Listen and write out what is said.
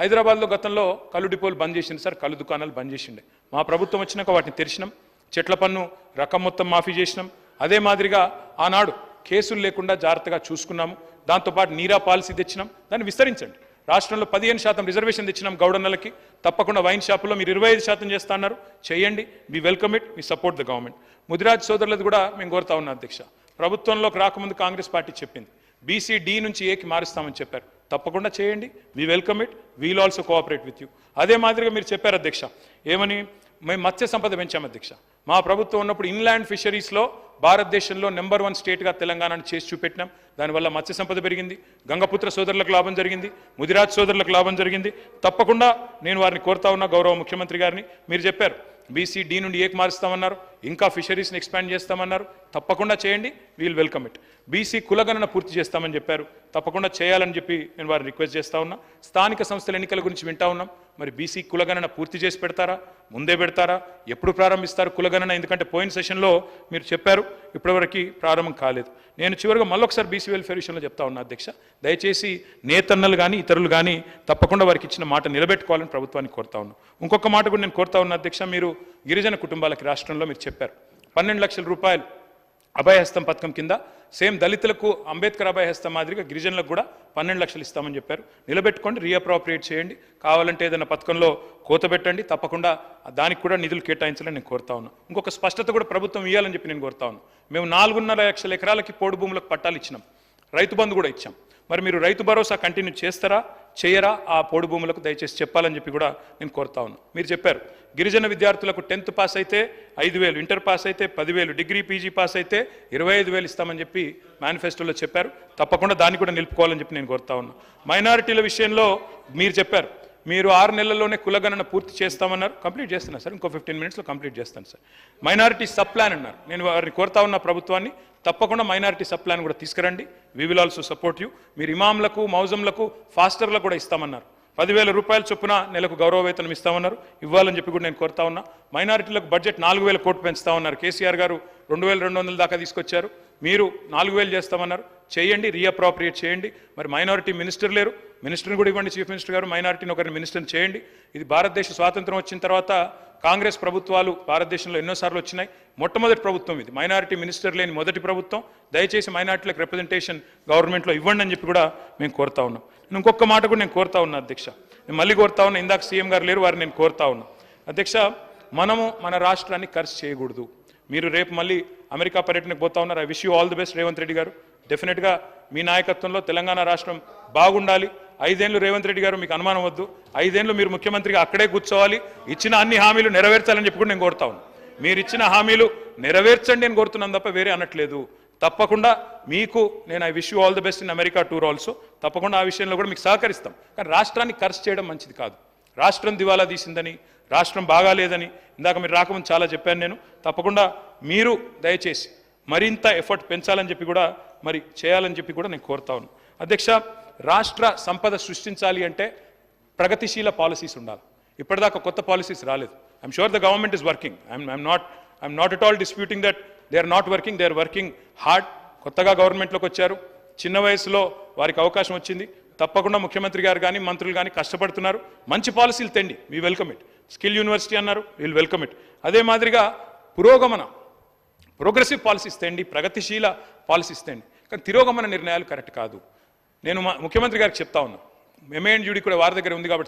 హైదరాబాద్లో గతంలో కళ్ళు డిపోలు బంద్ చేసింది సార్ కళ్ళు దుకాణాలు బంద్ చేసిండే. మా ప్రభుత్వం వచ్చినాక వాటిని తెరిచినాం చెట్ల పన్ను రకం మొత్తం మాఫీ చేసినాం. అదే మాదిరిగా ఆనాడు కేసులు లేకుండా జాగ్రత్తగా చూసుకున్నాము. దాంతోపాటు నీరా పాలసీ తెచ్చినాం. దాన్ని విస్తరించండి. రాష్ట్రంలో పదిహేను శాతం రిజర్వేషన్ తెచ్చినాం గౌడన్నలకి. తప్పకుండా వైన్ షాపులో మీరు ఇరవై ఐదు శాతం చేస్తా అన్నారు. చేయండి we welcome it we support the government. Mudiraj సోదరులది కూడా మేము కోరుతా ఉన్నాం అధ్యక్ష. ప్రభుత్వంలోకి రాకముందు కాంగ్రెస్ పార్టీ చెప్పింది. బీసీ డి నుంచి ఏకి మారుస్తామని చెప్పారు. తప్పకుండా చేయండి. We welcome it we'll also cooperate with you అదే మాదిరిగా మీరు చెప్పారు అధ్యక్ష. ఏమని? మేము మత్స్య సంపద పెంచాము అధ్యక్ష. మా ప్రభుత్వం ఉన్నప్పుడు ఇన్లాండ్ ఫిషరీస్లో భారతదేశంలో నెంబర్ వన్ స్టేట్గా తెలంగాణను చేసి చూపెట్టినాం. దానివల్ల మత్స్య సంపద పెరిగింది. గంగపుత్ర సోదరులకు లాభం జరిగింది. ముదిరాజ్ సోదరులకు లాభం జరిగింది. తప్పకుండా నేను వారిని కోరుతా ఉన్నా గౌరవ ముఖ్యమంత్రి గారిని. మీరు చెప్పారు. బీసీ డి నుండి ఏకి మారుస్తామన్నారు. ఇంకా ఫిషరీస్ని ఎక్స్పాండ్ చేస్తామన్నారు. తప్పకుండా చేయండి. వీల్ వెల్కమ్ ఇట్ బీసీ కులగణన పూర్తి చేస్తామని చెప్పారు. తప్పకుండా చేయాలని చెప్పి నేను వారిని రిక్వెస్ట్ చేస్తా ఉన్నా. స్థానిక సంస్థల ఎన్నికల గురించి వింటా ఉన్నాం. మరి బీసీ కులగణన పూర్తి చేసి పెడతారా? ముందే పెడతారా? ఎప్పుడు ప్రారంభిస్తారు కులగణన? ఎందుకంటే పోయిన సెషన్లో మీరు చెప్పారు ఇప్పటివరకు ప్రారంభం కాలేదు. నేను చివరిగా మళ్ళొకసారి బీసీ వెల్ఫేర్ విషయంలో చెప్తా ఉన్నా అధ్యక్ష. దయచేసి నేతన్నలు కానీ ఇతరులు కానీ తప్పకుండా వారికి ఇచ్చిన మాట నిలబెట్టుకోవాలని ప్రభుత్వాన్ని కోరుతా ఉన్నాను ఇంకొక మాట కూడా నేను కోరుతా ఉన్నా అధ్యక్ష. మీరు గిరిజన కుటుంబాలకి రాష్ట్రంలో మీరు చెప్పారు. పన్నెండు లక్షల రూపాయలు అభయహస్తం పథకం కింద సేమ్ దళితులకు అంబేద్కర్ అభయహస్తం మాదిరిగా గిరిజనులకు కూడా పన్నెండు లక్షలు ఇస్తామని చెప్పారు. నిలబెట్టుకోండి రీఅప్రాప్రియేట్ చేయండి. కావాలంటే ఏదైనా పథకంలో కోత పెట్టండి. తప్పకుండా దానికి కూడా నిధులు కేటాయించాలని నేను కోరుతా ఉన్నా. ఇంకొక స్పష్టత కూడా ప్రభుత్వం ఇవ్వాలని చెప్పి నేను కోరుతా ఉన్నా. మేము నాలుగున్నర లక్షల ఎకరాలకి పోడు భూములకు పట్టాలు ఇచ్చినాం. రైతు బంధు కూడా ఇచ్చాం. మరి మీరు రైతు భరోసా కంటిన్యూ చేస్తారా చేయరా? ఆ పోడు భూములకు దయచేసి చెప్పాలని చెప్పి కూడా నేను కోరుతా ఉన్నాను మీరు చెప్పారు. గిరిజన విద్యార్థులకు టెన్త్ పాస్ అయితే ఐదు వేలు ఇంటర్ పాస్ అయితే పదివేలు డిగ్రీ పీజీ పాస్ అయితే ఇరవై ఐదు వేలు ఇస్తామని చెప్పి మేనిఫెస్టోలో చెప్పారు. తప్పకుండా దాన్ని కూడా నిలుపుకోవాలని చెప్పి నేను కోరుతా ఉన్నాను మైనారిటీల విషయంలో మీరు చెప్పారు. మీరు ఆరు నెలల్లోనే కులగణన పూర్తి చేస్తామన్నారు. కంప్లీట్ చేస్తున్నా సార్. ఇంకో ఫిఫ్టీన్ మినిట్స్లో కంప్లీట్ చేస్తాను సార్. మైనారిటీ సబ్ ప్లాన్ అన్నారు. నేను వారిని కోరుతా ఉన్న ప్రభుత్వాన్ని. తప్పకుండా మైనారిటీ సబ్ ప్లాన్ కూడా తీసుకురండి. We will also support you మీరు ఇమాంలకు మౌజంలకు ఫాస్టర్లకు కూడా ఇస్తామన్నారు. పదివేల రూపాయల చొప్పున నెలకు గౌరవ వేతనం ఇస్తామన్నారు. ఇవ్వాలని చెప్పి కూడా నేను కోరుతా ఉన్నా. మైనారిటీలకు బడ్జెట్ నాలుగు వేల కోట్లు పెంచుతా ఉన్నారు. కేసీఆర్ గారు రెండు వేల రెండు వందల దాకా తీసుకొచ్చారు. మీరు నాలుగు వేలు చేస్తామన్నారు. చేయండి రీఅప్రాప్రియేట్ చేయండి. మరి మైనారిటీ మినిస్టర్ లేరు. మినిస్టర్ని కూడా ఇవ్వండి చీఫ్ మినిస్టర్ గారు. మైనారిటీని ఒకరిని మినిస్టర్ని చేయండి. ఇది భారతదేశ స్వాతంత్రం వచ్చిన తర్వాత కాంగ్రెస్ ప్రభుత్వాలు భారతదేశంలో ఎన్నోసార్లు వచ్చినాయి. మొట్టమొదటి ప్రభుత్వం ఇది. మైనారిటీ మినిస్టర్ లేని మొదటి ప్రభుత్వం. దయచేసి మైనారిటీలకు రిప్రజెంటేషన్ గవర్నమెంట్లో ఇవ్వండి అని చెప్పి కూడా మేము కోరుతా ఉన్నాం. నేను ఇంకొక మాట కూడా నేను కోరుతా ఉన్నా అధ్యక్ష. నేను మళ్ళీ కోరుతా ఉన్నా ఇందాక సీఎం గారు లేరు వారిని నేను కోరుతా ఉన్నా. అధ్యక్ష మనము మన రాష్ట్రాన్ని ఖర్చు చేయకూడదు. మీరు రేపు మళ్ళీ అమెరికా పర్యటనకు పోతా ఉన్నారు. I wish you all the best Revanth Reddy garu. డెఫినెట్గా మీ నాయకత్వంలో తెలంగాణ రాష్ట్రం బాగుండాలి. ఐదేళ్ళు రేవంత్ రెడ్డి గారు మీకు అనుమానం వద్దు. ఐదేళ్ళు మీరు ముఖ్యమంత్రిగా అక్కడే కూర్చోవాలి. ఇచ్చిన అన్ని హామీలు నెరవేర్చాలని చెప్పి కూడా నేను కోరుతా ఉన్నాను మీరు ఇచ్చిన హామీలు నెరవేర్చండి అని కోరుతున్నాను తప్ప వేరే అనట్లేదు. తప్పకుండా మీకు నేను I wish you all the best in America tour also తప్పకుండా ఆ విషయంలో కూడా మీకు సహకరిస్తాం. కానీ రాష్ట్రాన్ని ఖర్చు చేయడం మంచిది కాదు. రాష్ట్రం దివాలా తీసిందని రాష్ట్రం బాగాలేదని ఇందాక మీరు రాకముందు చాలా చెప్పాను నేను. తప్పకుండా మీరు దయచేసి మరింత ఎఫర్ట్ పెంచాలని చెప్పి కూడా మరి చేయాలని చెప్పి కూడా నేను కోరుతా ఉన్నాను అధ్యక్ష రాష్ట్ర సంపద సృష్టించాలి అంటే ప్రగతిశీల పాలసీస్ ఉండాలి. ఇప్పటిదాకా కొత్త పాలసీస్ రాలేదు. I'm sure the government is working I'm I'm not I'm not at all disputing that they are not working they are working hard కొత్తగా గవర్నమెంట్లోకి వచ్చారు. చిన్న వయసులో వారికి అవకాశం వచ్చింది. తప్పకుండా ముఖ్యమంత్రి గారు కానీ మంత్రులు కానీ కష్టపడుతున్నారు. మంచి పాలసీలు తెండి. We welcome it skill university అన్నారు. వీల్ వెల్కమ్ ఇట్ అదే మాదిరిగా పురోగమన. ప్రోగ్రెసివ్ పాలసీస్ తేండి ప్రగతిశీల పాలసీస్ తేండి కానీ తిరోగమన నిర్ణయాలు కరెక్ట్ కాదు. నేను ముఖ్యమంత్రి గారికి చెప్తా ఉన్నా. ఎంఏఎన్ జూడి కూడా వారి దగ్గర ఉంది కాబట్టి